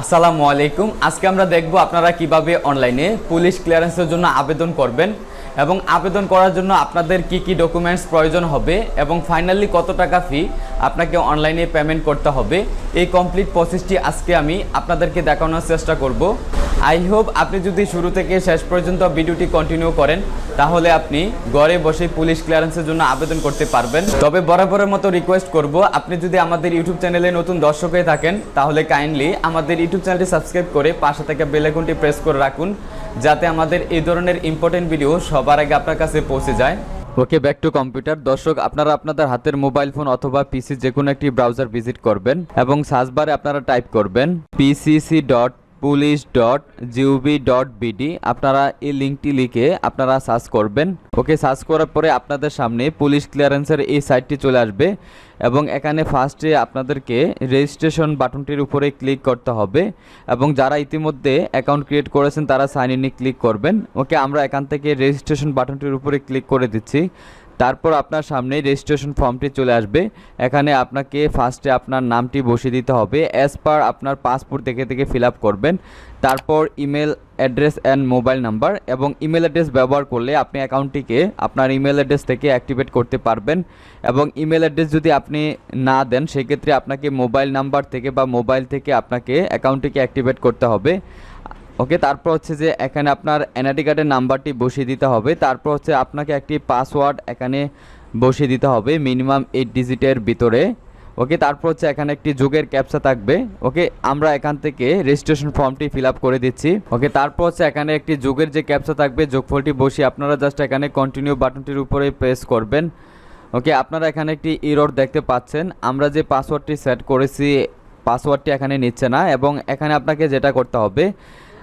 আসসালামু আলাইকুম। আজকে আমরা দেখব আপনারা কীভাবে অনলাইনে পুলিশ ক্লিয়ারেন্সের জন্য আবেদন করবেন এবং আবেদন করার জন্য আপনাদের কি কি ডকুমেন্টস প্রয়োজন হবে এবং ফাইনালি কত টাকা ফি আপনাকে অনলাইনে পেমেন্ট করতে হবে। এই কমপ্লিট প্রসেসটি আজকে আমি আপনাদেরকে দেখানোর চেষ্টা করব। আই হোপ আপনি যদি শুরু থেকে শেষ পর্যন্ত ভিডিওটি কন্টিনিউ করেন, তাহলে আপনি ঘরে বসে পুলিশ ক্লিয়ারেন্সের জন্য আবেদন করতে পারবেন। তবে বরাবরের মতো রিকোয়েস্ট করব, আপনি যদি আমাদের ইউটিউব চ্যানেলে নতুন দর্শক হয়ে থাকেন, তাহলে কাইন্ডলি আমাদের ইউটিউব চ্যানেলটি সাবস্ক্রাইব করে পাশে থেকে বেল আইকনটি প্রেস করে রাখুন, যাতে আমাদের এই ধরনের ইম্পর্টেন্ট ভিডিও সবার আগে আপনার কাছে পৌঁছে যায়। ওকে ব্যাক টু কম্পিউটার দর্শক, আপনারা আপনাদের হাতের মোবাইল ফোন অথবা পিসি যে কোনো একটি ব্রাউজার ভিজিট করবেন এবং সার্চ বারে আপনারা টাইপ করবেন PCC dot police dot GOV dot BD আপনারা এই লিঙ্কটি লিখে আপনারা সার্চ করবেন। ওকে, সার্চ করার পরে আপনাদের সামনে পুলিশ ক্লিয়ারেন্সের এই সাইটটি চলে আসবে এবং এখানে ফার্স্টে আপনাদেরকে রেজিস্ট্রেশন বাটনটির উপরে ক্লিক করতে হবে এবং যারা ইতিমধ্যে অ্যাকাউন্ট ক্রিয়েট করেছেন তারা সাইন ইনে ক্লিক করবেন। ওকে, আমরা এখান থেকে রেজিস্ট্রেশন বাটনটির উপরে ক্লিক করে দিচ্ছি। তারপর আপনার সামনেই রেজিস্ট্রেশন ফর্মটি চলে আসবে। এখানে আপনাকে ফার্স্টে আপনার নামটি বসিয়ে দিতে হবে। অ্যাজ পার আপনার পাসপোর্ট থেকে থেকে ফিল করবেন। তারপর email address and mobile number এবং ইমেল অ্যাড্রেস ব্যবহার করলে আপনি অ্যাকাউন্টটিকে আপনার ইমেল অ্যাড্রেস থেকে অ্যাক্টিভেট করতে পারবেন এবং ইমেল অ্যাড্রেস যদি আপনি না দেন, সেক্ষেত্রে আপনাকে মোবাইল নাম্বার থেকে বা মোবাইল থেকে আপনাকে অ্যাকাউন্টটিকে অ্যাক্টিভেট করতে হবে। ওকে, তারপর হচ্ছে যে এখানে আপনার এনআইডি কার্ডের নাম্বারটি বসিয়ে দিতে হবে। তারপর হচ্ছে আপনাকে একটি পাসওয়ার্ড এখানে বসিয়ে দিতে হবে মিনিমাম এইট ডিজিটের ভিতরে। ওকে, তারপর হচ্ছে এখানে একটি যুগের ক্যাপচা থাকবে। ওকে, আমরা এখান থেকে রেজিস্ট্রেশন ফর্মটি ফিল করে দিচ্ছি। ওকে, তারপর হচ্ছে এখানে একটি যুগের যে ক্যাপচা থাকবে, যোগফলটি বসিয়ে আপনারা জাস্ট এখানে কন্টিনিউ বাটনটির উপরে প্রেস করবেন। ওকে, আপনারা এখানে একটি ইরোড দেখতে পাচ্ছেন। আমরা যে পাসওয়ার্ডটি সেট করেছি পাসওয়ার্ডটি এখানে নিচ্ছে না এবং এখানে আপনাকে যেটা করতে হবে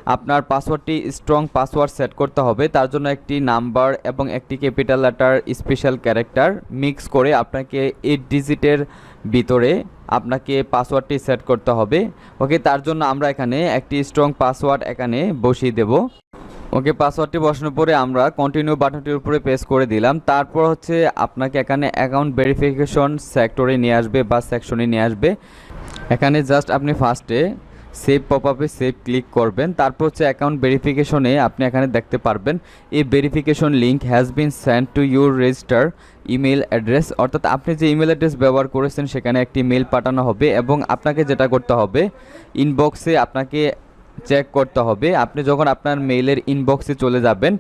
আপনার পাসওয়ার্ডটি স্ট্রং পাসওয়ার্ড সেট করতে হবে। তার জন্য একটি নাম্বার এবং একটি capital letter special character mix করে আপনাকে এইট ডিজিটের ভিতরে আপনাকে পাসওয়ার্ডটি সেট করতে হবে। ওকে তার জন্য আমরা এখানে একটি স্ট্রং পাসওয়ার্ড এখানে বসিয়ে দেব। ওকে পাসওয়ার্ডটি বসানোর পরে আমরা কন্টিনিউ বাটনটির উপরে প্রেস করে দিলাম। তারপর হচ্ছে আপনাকে এখানে অ্যাকাউন্ট ভেরিফিকেশন সেক্টরে নিয়ে আসবে বা সেকশনে নিয়ে আসবে। এখানে জাস্ট আপনি ফার্স্টে সেভ পপ আপে সেভ ক্লিক করবেন। তারপর হচ্ছে অ্যাকাউন্ট ভেরিফিকেশনে আপনি এখানে দেখতে পারবেন। এই verification link has been send to your register email address অর্থাৎ আপনি যে ইমেল অ্যাড্রেস ব্যবহার করেছেন, সেখানে একটি মেল পাঠানো হবে এবং আপনাকে যেটা করতে হবে ইনবক্সে আপনাকে চেক করতে হবে। আপনি যখন আপনার মেইলের ইনবক্সে চলে যাবেন,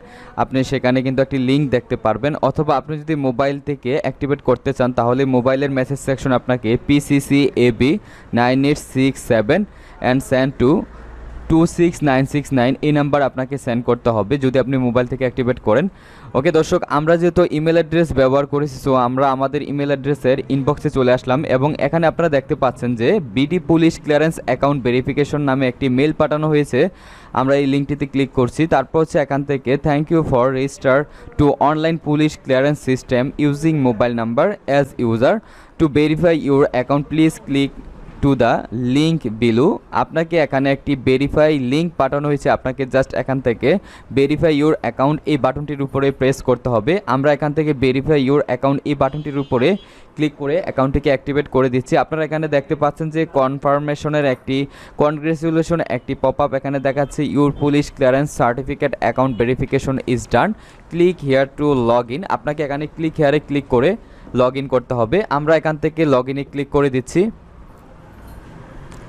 আপনি সেখানে কিন্তু একটি লিঙ্ক দেখতে পারবেন। অথবা আপনি যদি মোবাইল থেকে অ্যাক্টিভেট করতে চান, তাহলে মোবাইলের মেসেজ সেকশন আপনাকে PCC AB nine eight six seven and send to two six nine six nine এই নাম্বার আপনাকে সেন্ড করতে হবে যদি আপনি মোবাইল থেকে অ্যাক্টিভেট করেন। ওকে দর্শক, আমরা যেহেতু ইমেল অ্যাড্রেস ব্যবহার করেছি সো আমরা আমাদের ইমেল অ্যাড্রেসের ইনবক্সে চলে আসলাম এবং এখানে আপনারা দেখতে পাচ্ছেন যে BD police clearance account verification নামে একটি মেল পাঠানো হয়েছে। আমরা এই লিঙ্কটিতে ক্লিক করছি। তারপর হচ্ছে এখান থেকে thank you for register to online police clearance system using mobile number as user to verify your account please click to the link below আপনাকে এখানে একটি ভেরিফাই লিঙ্ক পাঠানো হয়েছে। আপনাকে জাস্ট এখান থেকে ভেরিফাই ইউর অ্যাকাউন্ট এই বাটনটির উপরে প্রেস করতে হবে। আমরা এখান থেকে ভেরিফাই ইউর অ্যাকাউন্ট এই বাটনটির উপরে ক্লিক করে অ্যাকাউন্টটিকে অ্যাক্টিভেট করে দিচ্ছি। আপনারা এখানে দেখতে পাচ্ছেন যে কনফার্মেশনের একটি কনগ্রেচুলেশন একটি পপ আপ এখানে দেখাচ্ছে। Your police clearance certificate account verification is done click here to log in আপনাকে এখানে ক্লিক হেয়ারে ক্লিক করে লগ করতে হবে। আমরা এখান থেকে লগ ইনে ক্লিক করে দিচ্ছি।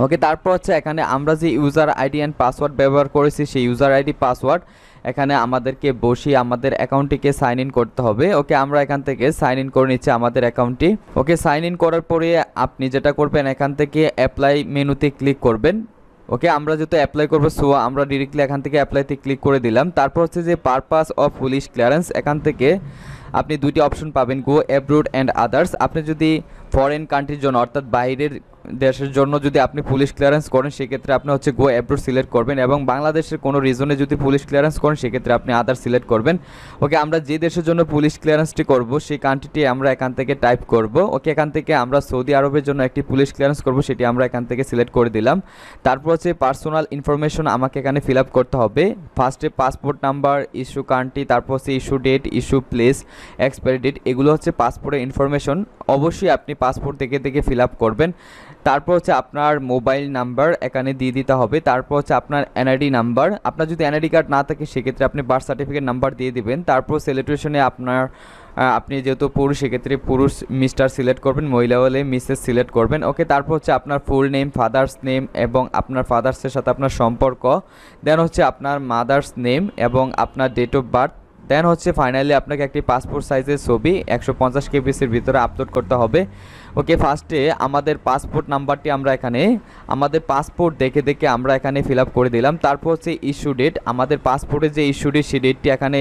ওকে তারপর হচ্ছে এখানে আমরা যে ইউজার আইডি অ্যান্ড পাসওয়ার্ড ব্যবহার করেছি, সেই ইউজার আইডি পাসওয়ার্ড এখানে আমাদেরকে বসিয়ে আমাদের অ্যাকাউন্টটিকে সাইন ইন করতে হবে। ওকে আমরা এখান থেকে সাইন ইন করে নিচ্ছি আমাদের অ্যাকাউন্টটি ওকে সাইন ইন করার পরে আপনি যেটা করবেন, এখান থেকে অ্যাপ্লাই মেনুতে ক্লিক করবেন। ওকে আমরা যেহেতু অ্যাপ্লাই করব সো আমরা ডিরেক্টলি এখান থেকে অ্যাপ্লাইতে ক্লিক করে দিলাম। তারপর হচ্ছে যে পারপাস অফ পুলিশ ক্লিয়ারেন্স এখান থেকে আপনি দুইটি অপশন পাবেন গো অ্যাব্রোড অ্যান্ড আদার্স আপনি যদি ফরেন কান্ট্রির জন্য, অর্থাৎ বাইরের দেশের জন্য যদি আপনি পুলিশ ক্লিয়ারেন্স করেন, সেক্ষেত্রে আপনি হচ্ছে গো অ্যাব্রোড সিলেক্ট করবেন এবং বাংলাদেশের কোনো রিজনে যদি পুলিশ ক্লিয়ারেন্স করেন, সেক্ষেত্রে আপনি আদার সিলেক্ট করবেন। ওকে আমরা যে দেশের জন্য পুলিশ ক্লিয়ারেন্সটি করব, সেই কান্ট্রিটি আমরা এখান থেকে টাইপ করব। ওকে এখান থেকে আমরা সৌদি আরবের জন্য একটি পুলিশ ক্লিয়ারেন্স করব, সেটি আমরা এখান থেকে সিলেক্ট করে দিলাম। তারপর হচ্ছে পার্সোনাল ইনফরমেশন আমাকে এখানে ফিল আপ করতে হবে। ফার্স্টে পাসপোর্ট নাম্বার ইস্যু কান্ট্রি তারপর হচ্ছে issue date issue place expiry date এগুলো হচ্ছে পাসপোর্টের ইনফরমেশন অবশ্যই আপনি পাসপোর্ট দেখে দেখে ফিল আপ করবেন। তারপর হচ্ছে আপনার মোবাইল নাম্বার এখানে দিয়ে দিতে হবে। তারপর হচ্ছে আপনার এনআইডি নাম্বার আপনার যদি এনআইডি কার্ড না থাকে, সেক্ষেত্রে আপনি বার্থ সার্টিফিকেট নাম্বার দিয়ে দিবেন। তারপর সেলিব্রেশনে আপনার আপনি যেহেতু পুরুষ, সেক্ষেত্রে পুরুষ মিস্টার সিলেক্ট করবেন, মহিলা হলে মিসেস সিলেক্ট করবেন। ওকে তারপর হচ্ছে আপনার ফুল নেম ফাদার্স নেম এবং আপনার ফাদার্সের সাথে আপনার সম্পর্ক। দেন হচ্ছে আপনার মাদার্স নেম এবং আপনার ডেট অফ বার্থ দেন হচ্ছে ফাইনালি আপনাকে একটি পাসপোর্ট সাইজের ছবি, একশো পঞ্চাশ কেবিসির ভিতরে আপলোড করতে হবে। ওকে ফার্স্টে আমাদের পাসপোর্ট নাম্বারটি আমরা এখানে, আমাদের পাসপোর্ট দেখে দেখে আমরা এখানে ফিল করে দিলাম। তারপর হচ্ছে ইস্যু ডেট আমাদের পাসপোর্টের যে ইস্যু ডেট সেই ডেটটি এখানে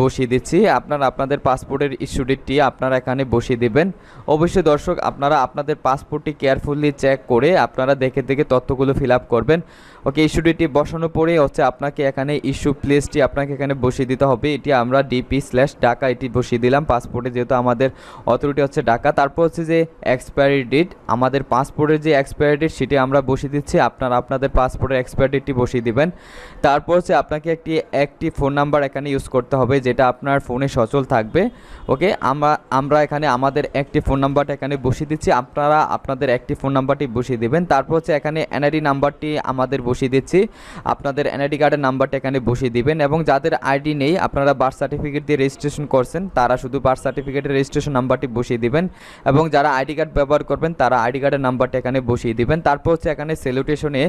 বসিয়ে দিচ্ছি। আপনারা আপনাদের পাসপোর্টের ইস্যু ডেটটি আপনারা এখানে বসিয়ে দেবেন। অবশ্যই দর্শক, আপনারা আপনাদের পাসপোর্টটি কেয়ারফুলি চেক করে আপনারা দেখে দেখে তথ্যগুলো ফিল করবেন। ওকে ইস্যু ডেটটি বসানোর পরে হচ্ছে আপনাকে এখানে ইস্যু প্লেসটি আপনাকে এখানে বসিয়ে দিতে হবে। এটি আমরা ডিপি স্ল্যাশ ডাকা এটি বসিয়ে দিলাম। পাসপোর্টে যেহেতু আমাদের অথরিটি হচ্ছে ডাকা তারপর হচ্ছে যে এক্সপায়ারি ডেট আমাদের পাসপোর্টের যে এক্সপায়ারি ডেট সেটি আমরা বসিয়ে দিচ্ছি। আপনারা আপনাদের পাসপোর্টের এক্সপায়ারি ডেটটি বসিয়ে দিবেন। তারপর হচ্ছে আপনাকে একটি একটি ফোন নাম্বার এখানে ইউজ করতে হবে, যেটা আপনার ফোনে সচল থাকবে। ওকে আমরা আমরা এখানে আমাদের একটি ফোন নাম্বারটা এখানে বসিয়ে দিচ্ছি। আপনারা আপনাদের একটি ফোন নাম্বারটি বসিয়ে দিবেন। তারপর হচ্ছে এখানে এনআইডি নাম্বারটি আমাদের বসিয়ে দিচ্ছি। আপনাদের এনআইডি কার্ডের নাম্বারটা এখানে বসিয়ে দিবেন এবং যাদের আইডি নেই, আপনারা বার্থ সার্টিফিকেট দিয়ে রেজিস্ট্রেশন করছেন, তারা শুধু বার্থ সার্টিফিকেটের রেজিস্ট্রেশন নাম্বারটি বসিয়ে দিবেন এবং যারা আইডি কার্ড ব্যবহার করবেন, তারা আইডি কার্ডের নাম্বারটা এখানে বসিয়ে দিবেন। তারপর হচ্ছে এখানে সেলুটেশনে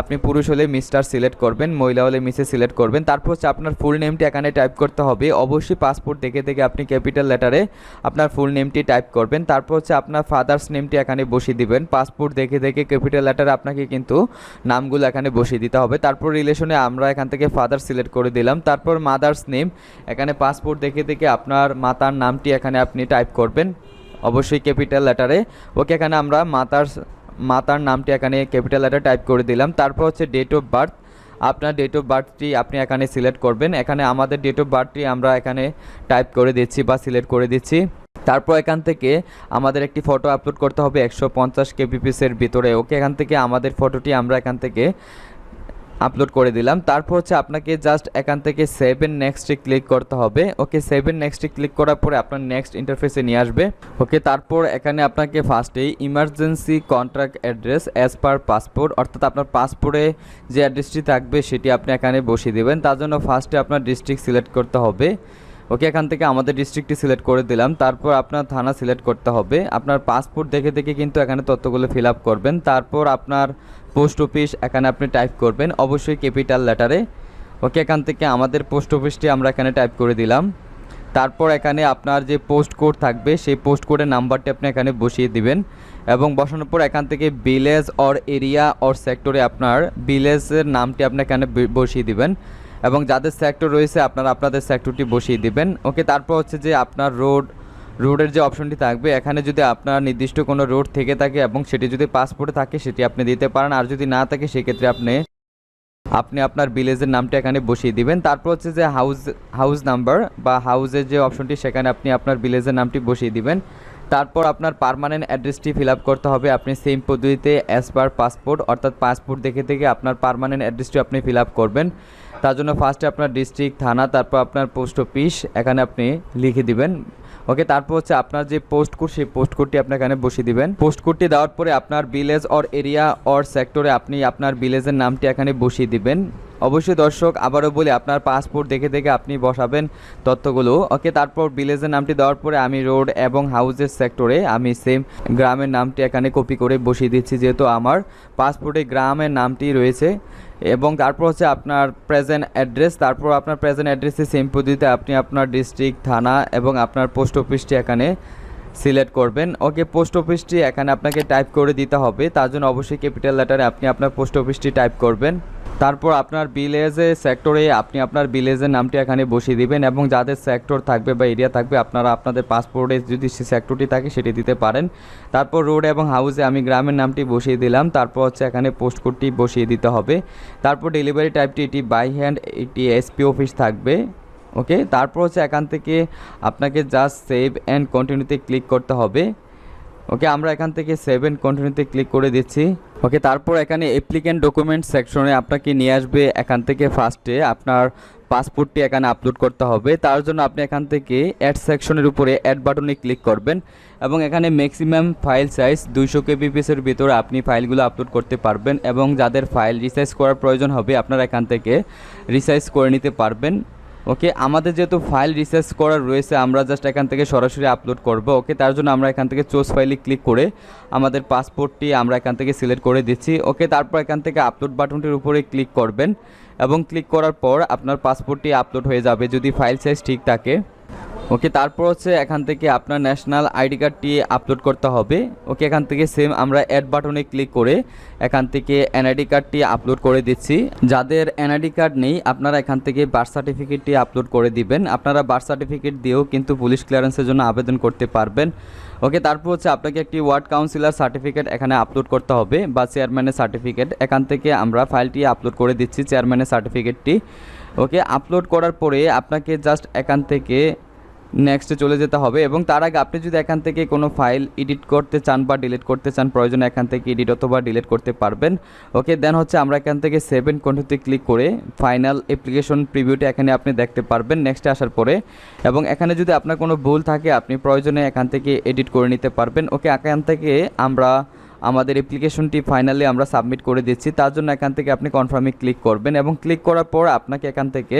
আপনি পুরুষ হলে মিস্টার সিলেক্ট করবেন, মহিলা হলে মিসে সিলেক্ট করবেন। তারপর হচ্ছে আপনার ফুল নেমটি এখানে টাইপ করতে হবে। অবশ্যই পাসপোর্ট দেখে দেখে আপনি ক্যাপিটাল লেটারে আপনার ফুল নেমটি টাইপ করবেন। তারপর হচ্ছে আপনার ফাদার্স নেমটি এখানে বসিয়ে দিবেন। পাসপোর্ট দেখে দেখে ক্যাপিটাল লেটারে আপনাকে কিন্তু নামগুলো এখানে বসিয়ে দিতে হবে। তারপর রিলেশনে আমরা এখান থেকে ফাদার সিলেক্ট করে দিলাম। তারপর মাদার্স নেম এখানে পাসপোর্ট দেখে দেখে আপনার মাতার নামটি এখানে আপনি টাইপ করবেন। অবশ্যই ক্যাপিটাল লেটারে ওকে, এখানে আমরা মাতার মাতার নামটি এখানে ক্যাপিটাল লেটার টাইপ করে দিলাম। তারপর হচ্ছে ডেট অফ বার্থ আপনার ডেট অফ বার্থটি আপনি এখানে সিলেক্ট করবেন। এখানে আমাদের ডেট অফ বার্থটি আমরা এখানে টাইপ করে দিচ্ছি বা সিলেক্ট করে দিচ্ছি। তারপর এখান থেকে আমাদের একটি ফটো আপলোড করতে হবে একশো পঞ্চাশ কেপিপিসের ভিতরে। ওকে, এখান থেকে আমাদের ফটোটি আমরা এখান থেকে আপলোড করে দিলাম। তারপর হচ্ছে আপনাকে জাস্ট এখান থেকে সেভেন নেক্সটে ক্লিক করতে হবে। ওকে সেভেন নেক্সটে ক্লিক করার পরে আপনার নেক্সট ইন্টারফেসে নিয়ে আসবে। ওকে, তারপর এখানে আপনাকে ফার্স্টেই emergency contract address as per passport অর্থাৎ আপনার পাসপোর্টে যে অ্যাড্রেসটি থাকবে সেটি আপনি এখানে বসিয়ে দেবেন। তার জন্য ফার্স্টে আপনার ডিস্ট্রিক্ট সিলেক্ট করতে হবে। ওকে এখান থেকে আমাদের ডিস্ট্রিক্টটি সিলেক্ট করে দিলাম। তারপর আপনার থানা সিলেক্ট করতে হবে। আপনার পাসপোর্ট দেখে দেখে কিন্তু এখানে তথ্যগুলো ফিল আপ করবেন। তারপর আপনার পোস্ট অফিস এখানে আপনি টাইপ করবেন। অবশ্যই ক্যাপিটাল লেটারে ওকে এখান থেকে আমাদের পোস্ট অফিসটি আমরা এখানে টাইপ করে দিলাম। তারপর এখানে আপনার যে পোস্ট কোড থাকবে, সেই পোস্ট কোডের নাম্বারটি আপনি এখানে বসিয়ে দিবেন। এবং বসানোর পর এখান থেকে ভিলেজ অর এরিয়া অর সেক্টরে আপনার ভিলেজের নামটি আপনি এখানে বসিয়ে দিবেন। এবং যাদের সেক্টর রয়েছে, আপনারা আপনাদের সেক্টরটি বসিয়ে দিবেন। ওকে তারপর হচ্ছে যে আপনার রোড রোডের যে অপশনটি থাকবে, এখানে যদি আপনার নির্দিষ্ট কোনো রোড থেকে থাকে এবং সেটি যদি পাসপোর্টে থাকে, সেটি আপনি দিতে পারেন। আর যদি না থাকে, সেক্ষেত্রে আপনি আপনি আপনার ভিলেজের নামটা এখানে বসিয়ে দিবেন। তারপর হচ্ছে যে হাউস হাউস নাম্বার বা হাউসের যে অপশনটি সেখানে আপনি আপনার ভিলেজের নামটি বসিয়ে দিবেন। তারপর আপনার পারমানেন্ট অ্যাড্রেসটি ফিল আপ করতে হবে। আপনি সেম পদ্ধতিতে অ্যাজ পার পাসপোর্ট অর্থাৎ পাসপোর্ট দেখে দেখে আপনার পারমানেন্ট অ্যাড্রেসটি আপনি ফিল আপ করবেন। তার জন্য ফার্স্টে আপনার ডিস্ট্রিক্ট থানা, তারপর আপনার পোস্ট অফিস এখানে আপনি লিখে দিবেন। ওকে তারপর হচ্ছে আপনার যে পোস্ট কোড সেই পোস্ট কোডটি আপনি এখানে বসিয়ে দিবেন। পোস্ট কোডটি দেওয়ার পরে আপনার ভিলেজ অর এরিয়া অর সেক্টরে আপনি আপনার ভিলেজের নামটি এখানে বসিয়ে দিবেন। অবশ্যই দর্শক, আবারও বলি আপনার পাসপোর্ট দেখে দেখে আপনি বসাবেন তথ্যগুলো। ওকে, তারপর ভিলেজের নামটি দেওয়ার পরে আমি রোড এবং হাউসের সেক্টরে আমি সেম গ্রামের নামটি এখানে কপি করে বসিয়ে দিচ্ছি যেহেতু আমার পাসপোর্টে গ্রামের নামটি রয়েছে। এবং তারপর হচ্ছে আপনার প্রেজেন্ট অ্যাড্রেস তারপর আপনার প্রেজেন্ট অ্যাড্রেসে সেম পদ্ধতিতে আপনি আপনার ডিস্ট্রিক্ট থানা এবং আপনার পোস্ট অফিসটি এখানে সিলেক্ট করবেন। ওকে পোস্ট অফিসটি এখানে আপনাকে টাইপ করে দিতে হবে। তার জন্য অবশ্যই ক্যাপিটাল লেটারে আপনি আপনার পোস্ট অফিসটি টাইপ করবেন। তারপর আপনার ভিলেজে সেক্টরে আপনি আপনার ভিলেজের নামটি এখানে বসিয়ে দিবেন এবং যাদের সেক্টর থাকবে বা এরিয়া থাকবে, আপনারা আপনাদের পাসপোর্টে যদি সে সেক্টরটি থাকে সেটি দিতে পারেন। তারপর রোড এবং হাউসে আমি গ্রামের নামটি বসিয়ে দিলাম, তারপর হচ্ছে এখানে পোস্ট কোডটি বসিয়ে দিতে হবে। তারপর ডেলিভারি টাইপটি এটি বাই হ্যান্ড এটি এসপি অফিস থাকবে ওকে তারপর হচ্ছে এখান থেকে আপনাকে জাস্ট সেভ অ্যান্ড কন্টিনিউতে ক্লিক করতে হবে। ওকে, আমরা এখান থেকে সেভেন কন্টিনিউতে ক্লিক করে দিচ্ছি। ওকে, তারপর এখানে অ্যাপ্লিকেন্ট ডকুমেন্ট সেকশনে আপনাকে নিয়ে আসবে এখান থেকে ফার্স্টে আপনার পাসপোর্টটি এখানে আপলোড করতে হবে। তার জন্য আপনি এখান থেকে অ্যাড সেকশনের উপরে অ্যাড বাটনে ক্লিক করবেন এবং এখানে ম্যাক্সিমাম ফাইল সাইজ দুইশো কেবিপিএসের ভিতরে আপনি ফাইলগুলো আপলোড করতে পারবেন এবং যাদের ফাইল রিসাইজ করার প্রয়োজন হবে আপনারা এখান থেকে রিসাইজ করে নিতে পারবেন। ওকে, আমাদের যেহেতু ফাইল রিসার্চ করার রয়েছে, আমরা জাস্ট এখান থেকে সরাসরি আপলোড করব, ওকে? তার জন্য আমরা এখান থেকে চোস ফাইলে ক্লিক করে আমাদের পাসপোর্টটি আমরা এখান থেকে সিলেক্ট করে দিচ্ছি, ওকে? তারপর এখান থেকে আপলোড বাটনটির উপরে ক্লিক করবেন এবং ক্লিক করার পর আপনার পাসপোর্টটি আপলোড হয়ে যাবে যদি ফাইল সাইজ ঠিক থাকে। ওকে তারপর হচ্ছে এখান থেকে আপনার ন্যাশনাল আইডি কার্ডটি আপলোড করতে হবে। ওকে এখান থেকে সেম আমরা অ্যাড বাটনে ক্লিক করে এখান থেকে এনআইডি কার্ডটি আপলোড করে দিচ্ছি। যাদের এনআইডি কার্ড নেই, আপনারা এখান থেকে বার্থ সার্টিফিকেটটি আপলোড করে দিবেন। আপনারা বার্থ সার্টিফিকেট দিয়েও কিন্তু পুলিশ ক্লিয়ারেন্সের জন্য আবেদন করতে পারবেন। ওকে তারপর হচ্ছে আপনাকে একটি ওয়ার্ড কাউন্সিলর সার্টিফিকেট এখানে আপলোড করতে হবে, বা চেয়ারম্যানের সার্টিফিকেট এখান থেকে আমরা ফাইলটি আপলোড করে দিচ্ছি চেয়ারম্যানের সার্টিফিকেটটি ওকে আপলোড করার পরে আপনাকে জাস্ট এখান থেকে নেক্সটে চলে যেতে হবে এবং তার আগে আপনি যদি এখান থেকে কোনো ফাইল এডিট করতে চান বা ডিলিট করতে চান, প্রয়োজনে এখান থেকে এডিট অথবা ডিলিট করতে পারবেন। ওকে দেন হচ্ছে আমরা এখান থেকে সেভেন কন্টিনিউতে ক্লিক করে ফাইনাল অ্যাপ্লিকেশন প্রিভিউটি এখানে আপনি দেখতে পারবেন নেক্সটে আসার পরে। এবং এখানে যদি আপনার কোনো ভুল থাকে, আপনি প্রয়োজনে এখান থেকে এডিট করে নিতে পারবেন। ওকে, এখান থেকে আমরা আমাদের অ্যাপ্লিকেশনটি ফাইনালি আমরা সাবমিট করে দিচ্ছি। তার জন্য এখান থেকে আপনি কনফার্মে ক্লিক করবেন এবং ক্লিক করার পর আপনাকে এখান থেকে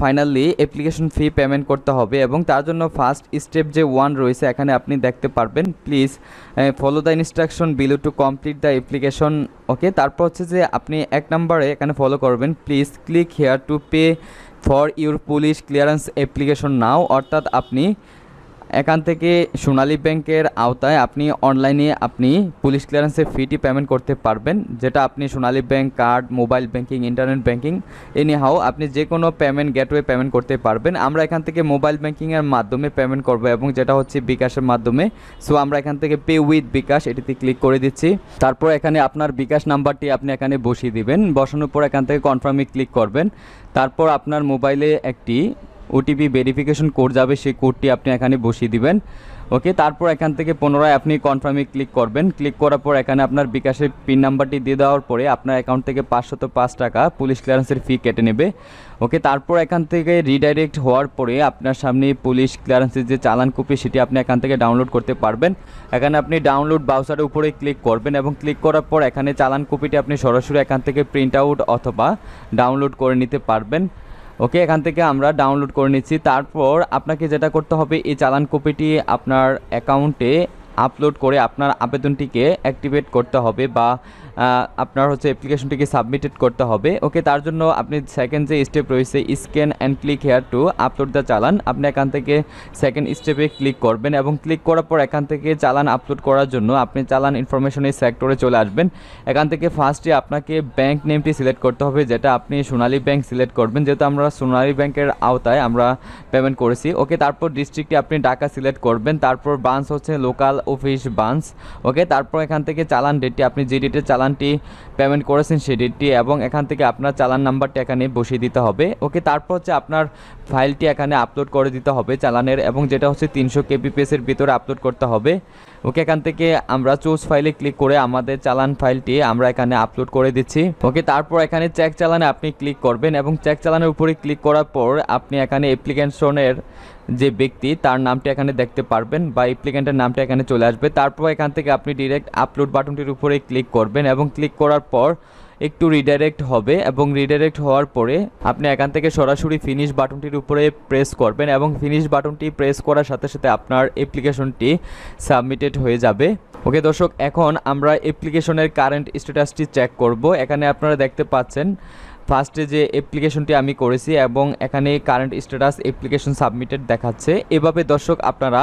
ফাইনালি অ্যাপ্লিকেশন ফি পেমেন্ট করতে হবে এবং তার জন্য ফার্স্ট স্টেপ যে ওয়ান রয়েছে, এখানে আপনি দেখতে পারবেন। Please follow the instruction below to complete the application okay তারপর হচ্ছে যে আপনি এক নম্বরে এখানে ফলো করবেন। Please click here to pay for your police clearance application now অর্থাৎ আপনি এখান থেকে সোনালী ব্যাংকের আওতায় আপনি অনলাইনে আপনি পুলিশ ক্লিয়ারেন্সের ফিটি পেমেন্ট করতে পারবেন, যেটা আপনি Sonali bank card mobile banking internet banking anyhow আপনি যে কোনো পেমেন্ট গেটওয়ে পেমেন্ট করতে পারবেন। আমরা এখান থেকে মোবাইল ব্যাংকিংয়ের মাধ্যমে পেমেন্ট করব এবং যেটা হচ্ছে বিকাশের মাধ্যমে। সো আমরা এখান থেকে পে উইথ বিকাশ এটিতে ক্লিক করে দিচ্ছি। তারপর এখানে আপনার বিকাশ নাম্বারটি আপনি এখানে বসিয়ে দিবেন। বসানোর পর এখান থেকে কনফার্মে ক্লিক করবেন। তারপর আপনার মোবাইলে একটি ওটিপি ভেরিফিকেশন কোড যাবে, সেই কোডটি আপনি এখানে বসিয়ে দিবেন। ওকে তারপর এখান থেকে পুনরায় আপনি কনফার্মে ক্লিক করবেন। ক্লিক করার পর এখানে আপনার বিকাশের পিন নাম্বারটি দিয়ে দেওয়ার পরে আপনার অ্যাকাউন্ট থেকে পাঁচশত পাঁচ টাকা পুলিশ ক্লিয়ারেন্সের ফি কেটে নেবে। ওকে তারপর এখান থেকে রিডাইরেক্ট হওয়ার পরে আপনার সামনে পুলিশ ক্লিয়ারেন্সের যে চালান কপি সেটি আপনি এখান থেকে ডাউনলোড করতে পারবেন। এখানে আপনি ডাউনলোড ব্রাউজারের উপরে ক্লিক করবেন এবং ক্লিক করার পর এখানে চালান কপিটি আপনি সরাসরি এখান থেকে প্রিন্ট আউট অথবা ডাউনলোড করে নিতে পারবেন। ওকে, এখান থেকে আমরা ডাউনলোড করে নিচ্ছি। তারপর আপনাকে যেটা করতে হবে, এই চালান কপিটি আপনার অ্যাকাউন্টে আপলোড করে আপনার আবেদনটিকে অ্যাক্টিভেট করতে হবে বা আপনার হচ্ছে অ্যাপ্লিকেশনটিকে সাবমিটেড করতে হবে। ওকে তার জন্য আপনি সেকেন্ড যে স্টেপ রয়েছে scan and click here to upload the challan. আপনি এখান থেকে সেকেন্ড স্টেপে ক্লিক করবেন এবং ক্লিক করার পর এখান থেকে চালান আপলোড করার জন্য আপনি চালান ইনফরমেশনের সেক্টরে চলে আসবেন। এখান থেকে ফার্স্টে আপনাকে ব্যাংক নেমটি সিলেক্ট করতে হবে, যেটা আপনি সোনালী ব্যাংক সিলেক্ট করবেন। যেহেতু আমরা সোনালী ব্যাংকের আওতায় আমরা পেমেন্ট করেছি। ওকে তারপর ডিস্ট্রিক্টে আপনি টাকা সিলেক্ট করবেন। তারপর বান্স হচ্ছে লোকাল অফিস বান্স ওকে তারপর এখান থেকে চালান ডেটটি আপনি যে ডেটে চালানটি পেমেন্ট করেছেন ডেটটি এবং এখান থেকে আপনার চালান নাম্বারটি এখানে বসিয়ে দিতে হবে। ওকে তারপর হচ্ছে আপনার ফাইলটি এখানে আপলোড করে দিতে হবে চালানের এবং যেটা হচ্ছে তিনশো কেপিপিএসের ভিতরে আপলোড করতে হবে। ওকে এখান থেকে আমরা চুজ ফাইলে ক্লিক করে আমাদের চালান ফাইলটি আমরা এখানে আপলোড করে দিচ্ছি। ওকে তারপর এখানে চেক চালানে আপনি ক্লিক করবেন এবং চেক চালানের উপরে ক্লিক করার পর আপনি এখানে অ্যাপ্লিকেশনের যে ব্যক্তি, তার নামটি এখানে দেখতে পারবেন বা অ্যাপ্লিকেন্টের নামটা এখানে চলে আসবে। তারপর এখান থেকে আপনি ডিরেক্ট আপলোড বাটনটির উপরে ক্লিক করবেন এবং ক্লিক করার পর একটু রিডাইরেক্ট হবে এবং রিডাইরেক্ট হওয়ার পরে আপনি এখান থেকে সরাসরি ফিনিশ বাটনটির উপরে প্রেস করবেন এবং ফিনিশ বাটনটি প্রেস করার সাথে সাথে আপনার অ্যাপ্লিকেশনটি সাবমিটেড হয়ে যাবে। ওকে দর্শক, এখন আমরা অ্যাপ্লিকেশনের কারেন্ট স্ট্যাটাসটি চেক করব। এখানে আপনারা দেখতে পাচ্ছেন ফার্স্টে যে অ্যাপ্লিকেশনটি আমি করেছি এবং এখানে কারেন্ট স্ট্যাটাস অ্যাপ্লিকেশন সাবমিটেড দেখাচ্ছে, এভাবে দর্শক আপনারা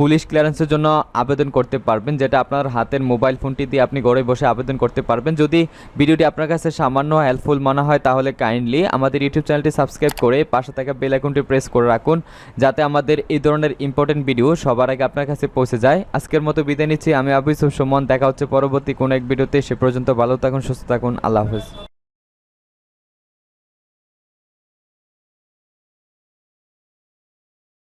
পুলিশ ক্লিয়ারেন্সের জন্য আবেদন করতে পারবেন, যেটা আপনার হাতের মোবাইল ফোনটি দিয়ে আপনি ঘরে বসে আবেদন করতে পারবেন। যদি ভিডিওটি আপনার কাছে সামান্য হেল্পফুল মনে হয়, তাহলে কাইন্ডলি আমাদের ইউটিউব চ্যানেলটি সাবস্ক্রাইব করে পাশে থাকা বেল আইকনটি প্রেস করে রাখুন, যাতে আমাদের এই ধরনের ইম্পর্টেন্ট ভিডিও সবার আগে আপনার কাছে পৌঁছে যায়। আজকের মতো বিদায় নিচ্ছি, আমি আবু সুমন, দেখা হচ্ছে পরবর্তী কোনো এক ভিডিওতে সে পর্যন্ত ভালো থাকুন, সুস্থ থাকুন, আল্লাহ হাফেজ।